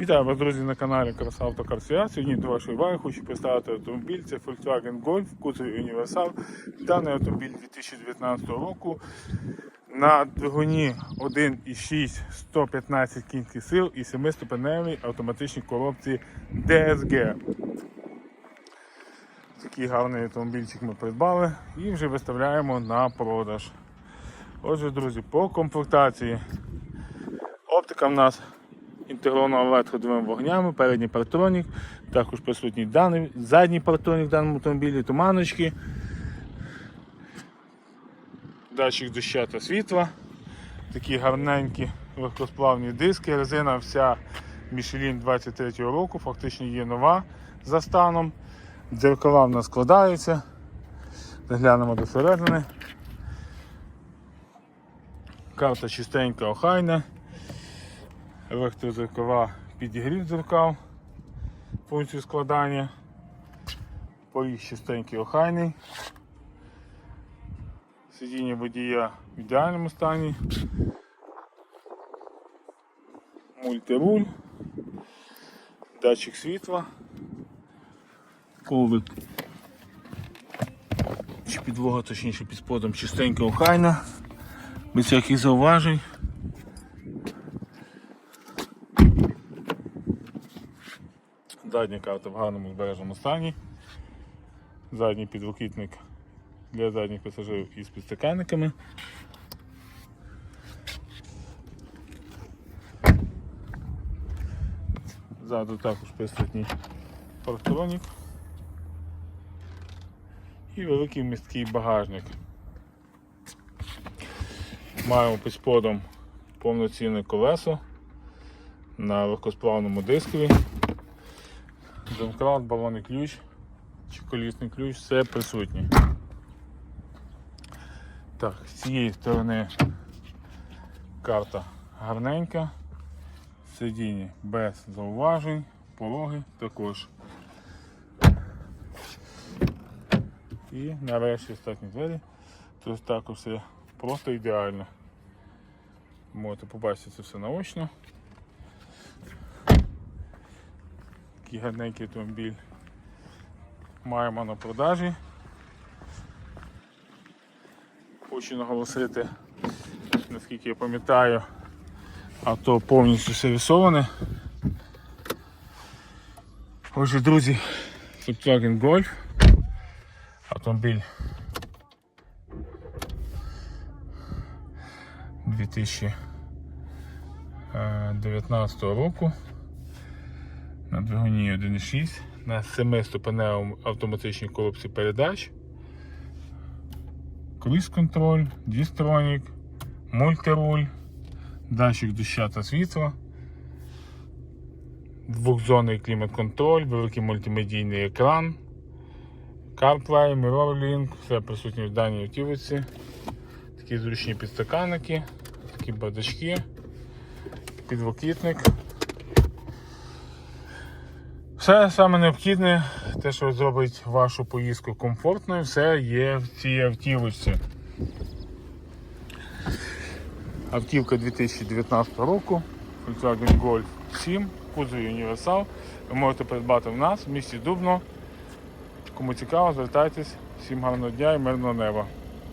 Вітаю вас, друзі, на каналі Краса Автокарсія. Сьогодні до вашої уваги хочу представити автомобіль. Це Volkswagen Golf, кузовий універсал. Даний автомобіль 2019 року на двигуні 1,6 115 кінських сил і 7-ступеневій автоматичній коробці DSG. Такий гарний автомобільчик ми придбали і вже виставляємо на продаж. Отже, друзі, по комплектації. Оптика в нас інтегрована LED ходовими вогнями, передній партронік, також присутній даний, задній партронік в даному автомобілі, туманочки, датчик доща та світла, такі гарненькі легкосплавні диски, резина вся Michelin 23 року, фактично є нова за станом. Дзеркала в нас складаються. Заглянемо до середини. Карта чистенька, охайна. Електрозеркала підігрів дзеркал, функцію складання. Поріг чистенький охайний. Сидіння водія в ідеальному стані. Мультируль, датчик світла, коврик чи підлога, точніше під сподом чистенька охайна, без всяких зауважень. Задня карта в гарному збереженому стані. Задній підлокітник для задніх пасажирів із підстаканниками. Ззаду також присутній парктронік і великий місткий багажник. Маємо під сподом повноцінне колесо на легкосплавному дискові. Домкрат, балонний ключ чи колісний ключ, все присутнє. Так, з цієї сторони карта гарненька, сидіння без зауважень, пороги також. І нарешті остатні двері. Тут також все просто ідеально. Можете побачити це все наочно. Такий гарненький автомобіль маємо на продажі. Хочу наголосити, наскільки я пам'ятаю, авто повністю сервісоване. Отже, друзі, Volkswagen Golf. Автомобіль 2019 року на двигуні 1.6 на 7-ступеневому автоматичній коробці передач. Круїз контроль, дістронік, мультируль, датчик доща та світла, двохзонний клімат-контроль, великий мультимедійний екран, CarPlay, MirrorLink, все присутнє в даній автівці. Такі зручні підстаканники, такі бардачки, підлокітник. Все саме необхідне, те, що зробить вашу поїздку комфортною, все є в цій автівочці. Автівка 2019 року, Volkswagen Golf 7, кузовий універсал. Ви можете придбати в нас в місті Дубно. Кому цікаво, звертайтесь. Всім гарного дня і мирного неба.